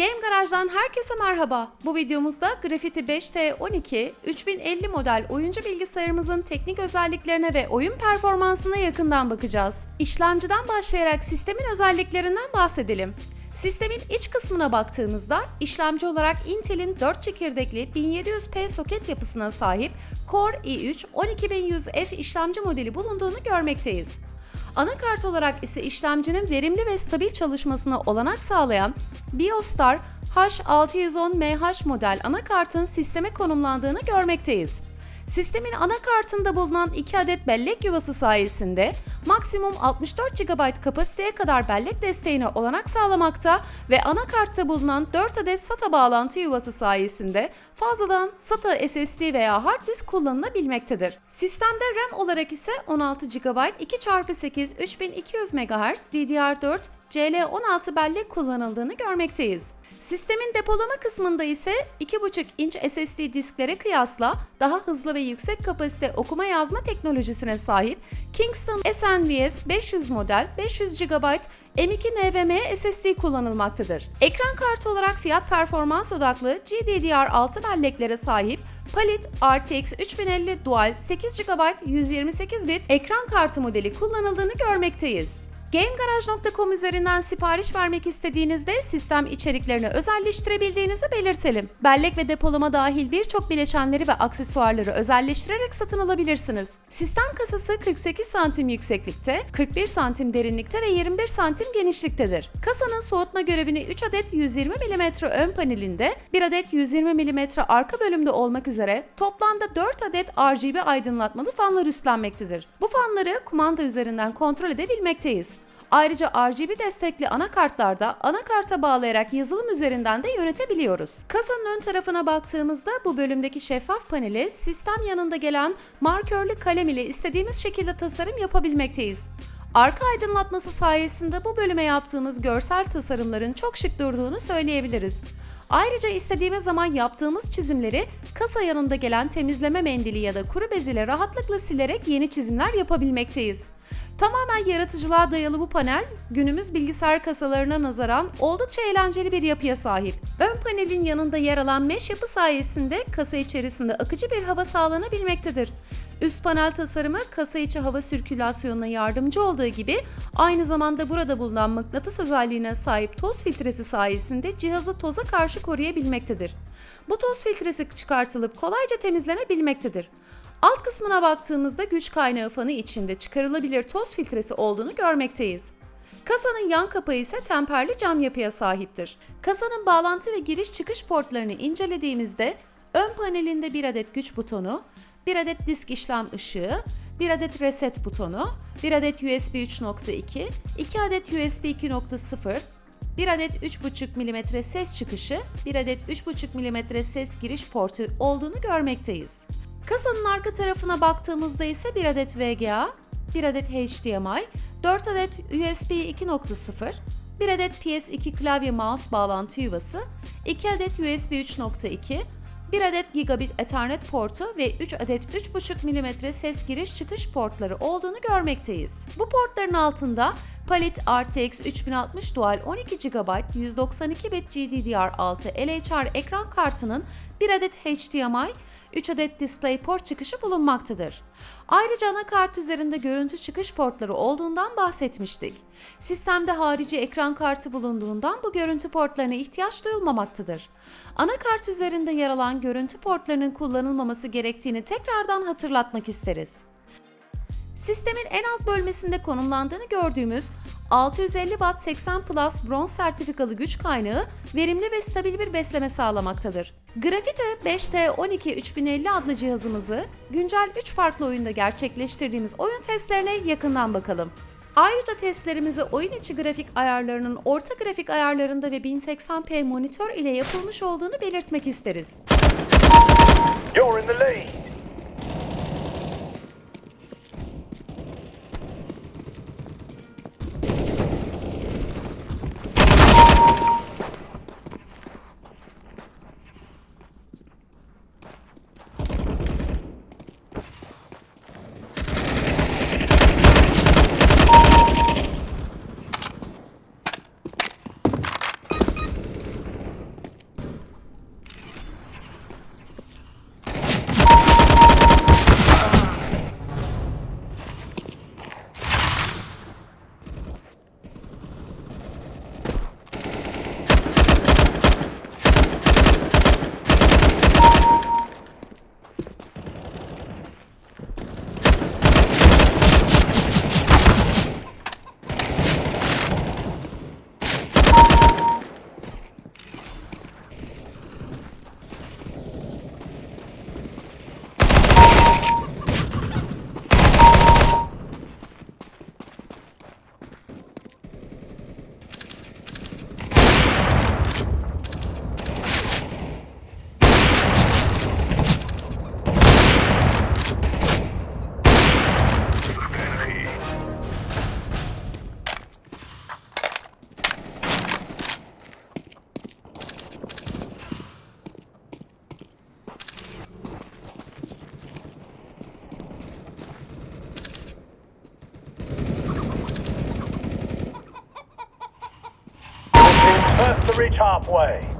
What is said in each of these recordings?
Game Garaj'dan herkese merhaba. Bu videomuzda Graffiti 5T12 3050 model oyuncu bilgisayarımızın teknik özelliklerine ve oyun performansına yakından bakacağız. İşlemciden başlayarak sistemin özelliklerinden bahsedelim. Sistemin iç kısmına baktığımızda işlemci olarak Intel'in 4 çekirdekli 1700p soket yapısına sahip Core i3 12100F işlemci modeli bulunduğunu görmekteyiz. Anakart olarak ise işlemcinin verimli ve stabil çalışmasına olanak sağlayan BioStar H610MH model anakartın sisteme konumlandığını görmekteyiz. Sistemin anakartında bulunan 2 adet bellek yuvası sayesinde maksimum 64 GB kapasiteye kadar bellek desteğine olanak sağlamakta ve anakartta bulunan 4 adet SATA bağlantı yuvası sayesinde fazladan SATA SSD veya hard disk kullanılabilmektedir. Sistemde RAM olarak ise 16 GB 2x8 3200 MHz DDR4 CL16 bellek kullanıldığını görmekteyiz. Sistemin depolama kısmında ise 2.5 inç SSD disklere kıyasla daha hızlı ve yüksek kapasite okuma yazma teknolojisine sahip Kingston SNVS 500 model 500 GB M2 NVMe SSD kullanılmaktadır. Ekran kartı olarak fiyat performans odaklı GDDR6 belleklere sahip Palit RTX 3050 Dual 8 GB 128 bit ekran kartı modeli kullanıldığını görmekteyiz. GameGarage.com üzerinden sipariş vermek istediğinizde sistem içeriklerini özelleştirebildiğinizi belirtelim. Bellek ve depolama dahil birçok bileşenleri ve aksesuarları özelleştirerek satın alabilirsiniz. Sistem kasası 48 santim yükseklikte, 41 santim derinlikte ve 21 santim genişliktedir. Kasanın soğutma görevini 3 adet 120 mm ön panelinde, 1 adet 120 mm arka bölümde olmak üzere toplamda 4 adet RGB aydınlatmalı fanlar üstlenmektedir. Bu fanları kumanda üzerinden kontrol edebilmekteyiz. Ayrıca RGB destekli anakartlarda anakarta bağlayarak yazılım üzerinden de yönetebiliyoruz. Kasanın ön tarafına baktığımızda bu bölümdeki şeffaf paneli sistem yanında gelen markörlü kalem ile istediğimiz şekilde tasarım yapabilmekteyiz. Arka aydınlatması sayesinde bu bölüme yaptığımız görsel tasarımların çok şık durduğunu söyleyebiliriz. Ayrıca istediğimiz zaman yaptığımız çizimleri kasa yanında gelen temizleme mendili ya da kuru bez ile rahatlıkla silerek yeni çizimler yapabilmekteyiz. Tamamen yaratıcılığa dayalı bu panel, günümüz bilgisayar kasalarına nazaran oldukça eğlenceli bir yapıya sahip. Ön panelin yanında yer alan mesh yapı sayesinde kasa içerisinde akıcı bir hava sağlanabilmektedir. Üst panel tasarımı kasa içi hava sirkülasyonuna yardımcı olduğu gibi aynı zamanda burada bulunan mıknatıs özelliğine sahip toz filtresi sayesinde cihazı toza karşı koruyabilmektedir. Bu toz filtresi çıkartılıp kolayca temizlenebilmektedir. Alt kısmına baktığımızda güç kaynağı fanı içinde çıkarılabilir toz filtresi olduğunu görmekteyiz. Kasanın yan kapağı ise temperli cam yapıya sahiptir. Kasanın bağlantı ve giriş çıkış portlarını incelediğimizde ön panelinde bir adet güç butonu, bir adet disk işlem ışığı, bir adet reset butonu, bir adet USB 3.2, 2 adet USB 2.0, 1 adet 3.5 mm ses çıkışı, 1 adet 3.5 mm ses giriş portu olduğunu görmekteyiz. Kasanın arka tarafına baktığımızda ise 1 adet VGA, 1 adet HDMI, 4 adet USB 2.0, 1 adet PS2 klavye mouse bağlantı yuvası, 2 adet USB 3.2, 1 adet gigabit Ethernet portu ve 3 adet 3.5 mm ses giriş çıkış portları olduğunu görmekteyiz. Bu portların altında Palit RTX 3060 Dual 12 GB 192 bit GDDR6 LHR ekran kartının 1 adet HDMI, 3 adet DisplayPort çıkışı bulunmaktadır. Ayrıca anakart üzerinde görüntü çıkış portları olduğundan bahsetmiştik. Sistemde harici ekran kartı bulunduğundan bu görüntü portlarına ihtiyaç duyulmamaktadır. Anakart üzerinde yer alan görüntü portlarının kullanılmaması gerektiğini tekrardan hatırlatmak isteriz. Sistemin en alt bölmesinde konumlandığını gördüğümüz 650 Watt 80 Plus bronz sertifikalı güç kaynağı verimli ve stabil bir besleme sağlamaktadır. Grafite 5T12 3050 adlı cihazımızı güncel 3 farklı oyunda gerçekleştirdiğimiz oyun testlerine yakından bakalım. Ayrıca testlerimizi oyun içi grafik ayarlarının orta grafik ayarlarında ve 1080p monitör ile yapılmış olduğunu belirtmek isteriz. You're in the lead. First to reach halfway.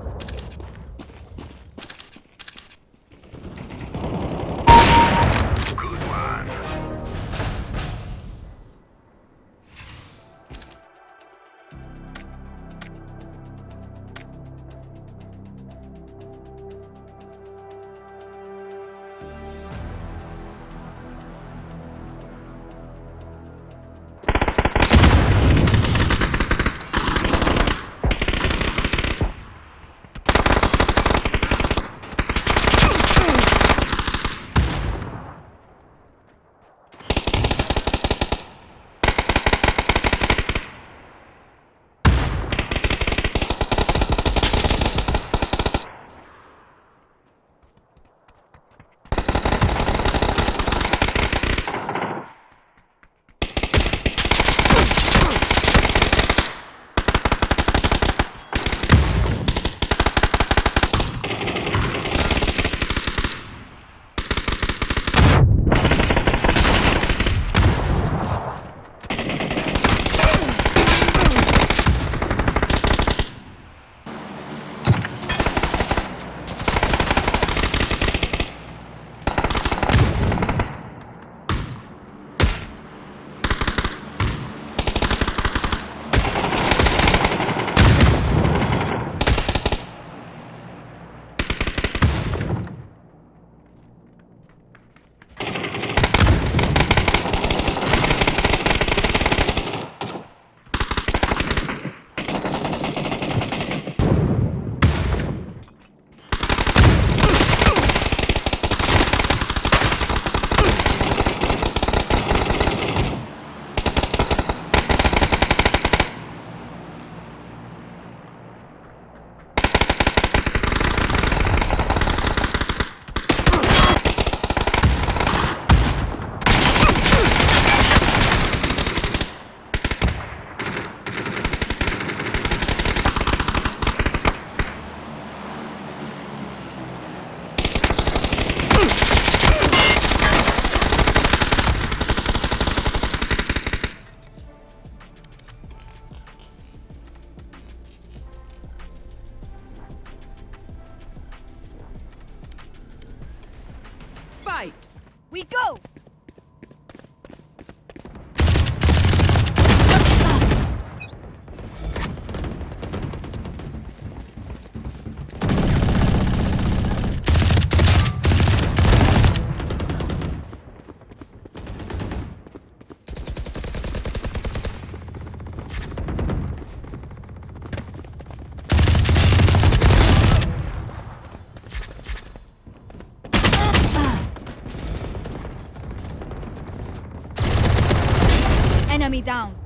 Enemy down.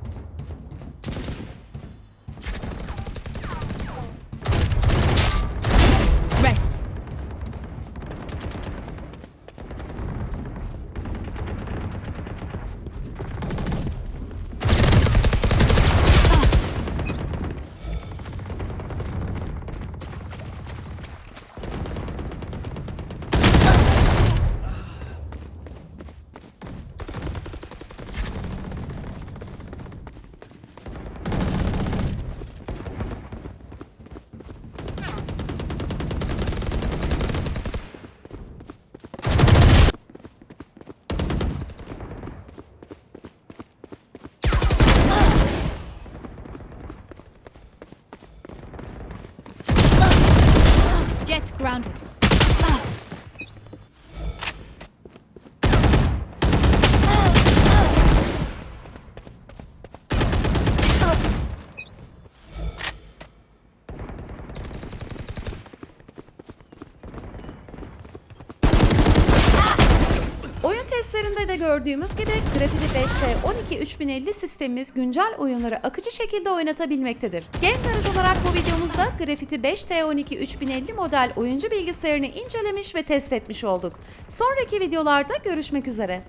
De gördüğümüz gibi Graffiti 5'te 12 3050 sistemimiz güncel oyunları akıcı şekilde oynatabilmektedir. Game Garage olarak bu videomuzda Graffiti 5T 12 3050 model oyuncu bilgisayarını incelemiş ve test etmiş olduk. Sonraki videolarda görüşmek üzere.